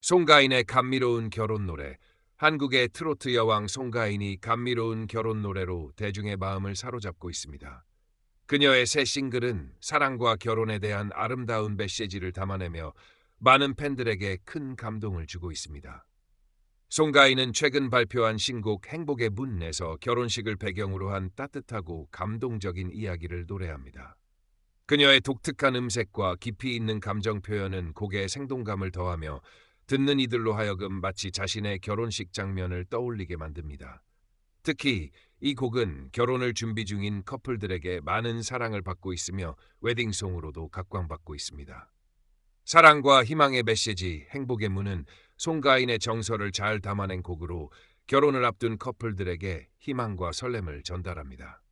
송가인의 감미로운 결혼 노래. 한국의 트로트 여왕 송가인이 감미로운 결혼 노래로 대중의 마음을 사로잡고 있습니다. 그녀의 새 싱글은 사랑과 결혼에 대한 아름다운 메시지를 담아내며 많은 팬들에게 큰 감동을 주고 있습니다. 송가인은 최근 발표한 신곡 행복의 문에서 결혼식을 배경으로 한 따뜻하고 감동적인 이야기를 노래합니다. 그녀의 독특한 음색과 깊이 있는 감정 표현은 곡의 생동감을 더하며 듣는 이들로 하여금 마치 자신의 결혼식 장면을 떠올리게 만듭니다. 특히 이 곡은 결혼을 준비 중인 커플들에게 많은 사랑을 받고 있으며 웨딩송으로도 각광받고 있습니다. 사랑과 희망의 메시지 행복의 문은 송가인의 정서를 잘 담아낸 곡으로 결혼을 앞둔 커플들에게 희망과 설렘을 전달합니다.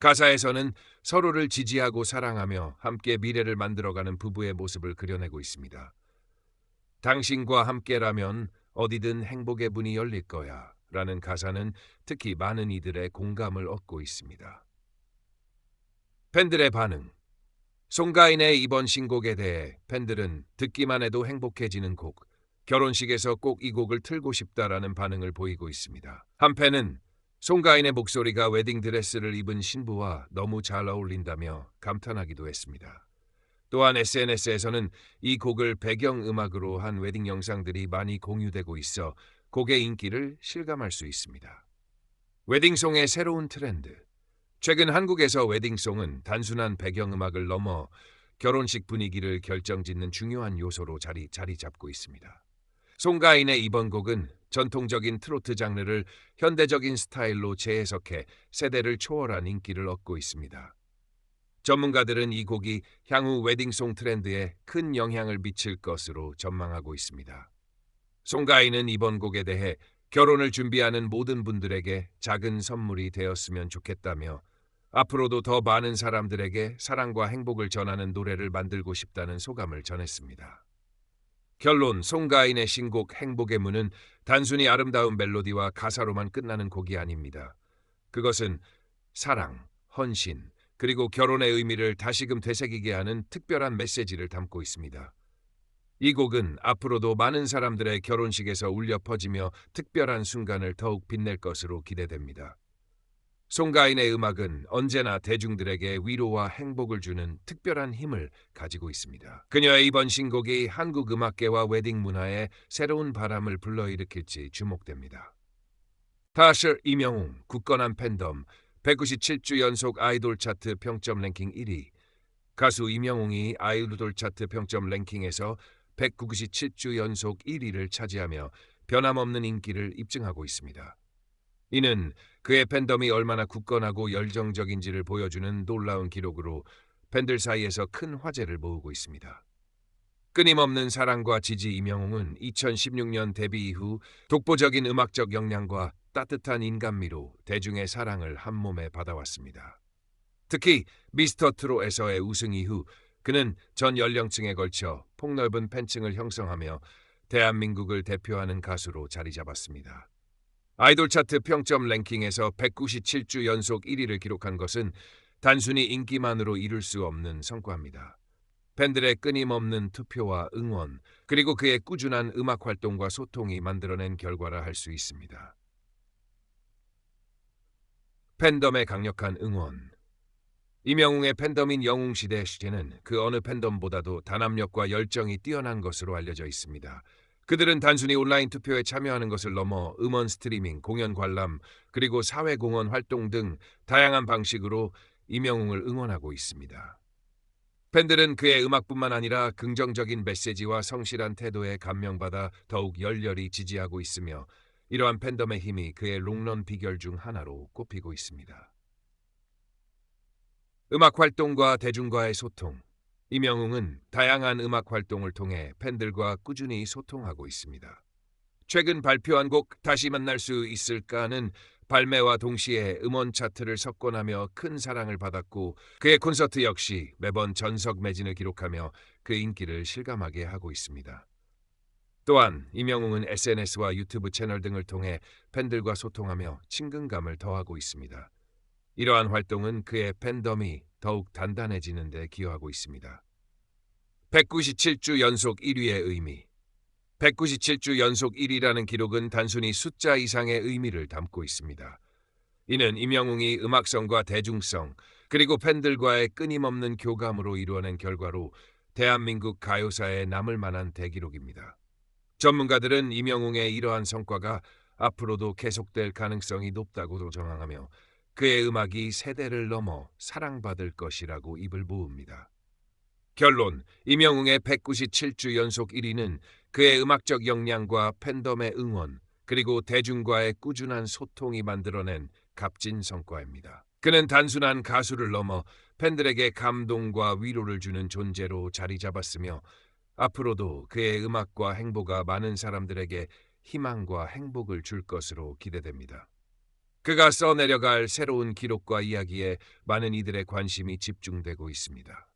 가사에서는 서로를 지지하고 사랑하며 함께 미래를 만들어가는 부부의 모습을 그려내고 있습니다. 당신과 함께라면 어디든 행복의 문이 열릴 거야 라는 가사는 특히 많은 이들의 공감을 얻고 있습니다. 팬들의 반응 송가인의 이번 신곡에 대해 팬들은 듣기만 해도 행복해지는 곡, 결혼식에서 꼭 이 곡을 틀고 싶다라는 반응을 보이고 있습니다. 한 팬은 송가인의 목소리가 웨딩 드레스를 입은 신부와 너무 잘 어울린다며 감탄하기도 했습니다. 또한 SNS에서는 이 곡을 배경음악으로 한 웨딩 영상들이 많이 공유되고 있어 곡의 인기를 실감할 수 있습니다. 웨딩송의 새로운 트렌드. 최근 한국에서 웨딩송은 단순한 배경음악을 넘어 결혼식 분위기를 결정짓는 중요한 요소로 자리, 자리 잡고 있습니다. 송가인의 이번 곡은 전통적인 트로트 장르를 현대적인 스타일로 재해석해 세대를 초월한 인기를 얻고 있습니다. 전문가들은 이 곡이 향후 웨딩송 트렌드에 큰 영향을 미칠 것으로 전망하고 있습니다. 송가인은 이번 곡에 대해 결혼을 준비하는 모든 분들에게 작은 선물이 되었으면 좋겠다며 앞으로도 더 많은 사람들에게 사랑과 행복을 전하는 노래를 만들고 싶다는 소감을 전했습니다. 결론 송가인의 신곡 행복의 문은 단순히 아름다운 멜로디와 가사로만 끝나는 곡이 아닙니다. 그것은 사랑, 헌신, 그리고 결혼의 의미를 다시금 되새기게 하는 특별한 메시지를 담고 있습니다. 이 곡은 앞으로도 많은 사람들의 결혼식에서 울려 퍼지며 특별한 순간을 더욱 빛낼 것으로 기대됩니다. 송가인의 음악은 언제나 대중들에게 위로와 행복을 주는 특별한 힘을 가지고 있습니다. 그녀의 이번 신곡이 한국 음악계와 웨딩 문화에 새로운 바람을 불러일으킬지 주목됩니다. 타셔 이명웅 굳건한 팬덤 197주 연속 아이돌 차트 평점 랭킹 1위. 가수 이명웅이 아이돌 차트 평점 랭킹에서 197주 연속 1위를 차지하며 변함없는 인기를 입증하고 있습니다. 이는 그의 팬덤이 얼마나 굳건하고 열정적인지를 보여주는 놀라운 기록으로 팬들 사이에서 큰 화제를 모으고 있습니다. 끊임없는 사랑과 지지 이명웅은 2016년 데뷔 이후 독보적인 음악적 역량과 따뜻한 인간미로 대중의 사랑을 한 몸에 받아왔습니다. 특히 미스터 트롯에서의 우승 이후 그는 전 연령층에 걸쳐 폭넓은 팬층을 형성하며 대한민국을 대표하는 가수로 자리 잡았습니다. 아이돌 차트 평점 랭킹에서 197주 연속 1위를 기록한 것은 단순히 인기만으로 이룰 수 없는 성과입니다. 팬들의 끊임없는 투표와 응원, 그리고 그의 꾸준한 음악 활동과 소통이 만들어낸 결과라 할 수 있습니다. 팬덤의 강력한 응원 이명웅의 팬덤인 영웅시대 시대는 그 어느 팬덤보다도 단합력과 열정이 뛰어난 것으로 알려져 있습니다. 그들은 단순히 온라인 투표에 참여하는 것을 넘어 음원 스트리밍, 공연 관람, 그리고 사회공헌 활동 등 다양한 방식으로 이명웅을 응원하고 있습니다. 팬들은 그의 음악뿐만 아니라 긍정적인 메시지와 성실한 태도에 감명받아 더욱 열렬히 지지하고 있으며 이러한 팬덤의 힘이 그의 롱런 비결 중 하나로 꼽히고 있습니다. 음악 활동과 대중과의 소통. 이명웅은 다양한 음악 활동을 통해 팬들과 꾸준히 소통하고 있습니다. 최근 발표한 곡 다시 만날 수 있을까는 발매와 동시에 음원 차트를 석권하며 큰 사랑을 받았고 그의 콘서트 역시 매번 전석 매진을 기록하며 그 인기를 실감하게 하고 있습니다. 또한 이명웅은 SNS와 유튜브 채널 등을 통해 팬들과 소통하며 친근감을 더하고 있습니다. 이러한 활동은 그의 팬덤이 더욱 단단해지는 데 기여하고 있습니다. 197주 연속 1위의 의미 197주 연속 1위라는 기록은 단순히 숫자 이상의 의미를 담고 있습니다. 이는 임영웅이 음악성과 대중성, 그리고 팬들과의 끊임없는 교감으로 이루어낸 결과로 대한민국 가요사에 남을 만한 대기록입니다. 전문가들은 임영웅의 이러한 성과가 앞으로도 계속될 가능성이 높다고 정황하며 그의 음악이 세대를 넘어 사랑받을 것이라고 입을 모읍니다. 결론, 임영웅의 197주 연속 1위는 그의 음악적 역량과 팬덤의 응원, 그리고 대중과의 꾸준한 소통이 만들어낸 값진 성과입니다. 그는 단순한 가수를 넘어 팬들에게 감동과 위로를 주는 존재로 자리 잡았으며 앞으로도 그의 음악과 행보가 많은 사람들에게 희망과 행복을 줄 것으로 기대됩니다. 그가 써내려갈 새로운 기록과 이야기에 많은 이들의 관심이 집중되고 있습니다.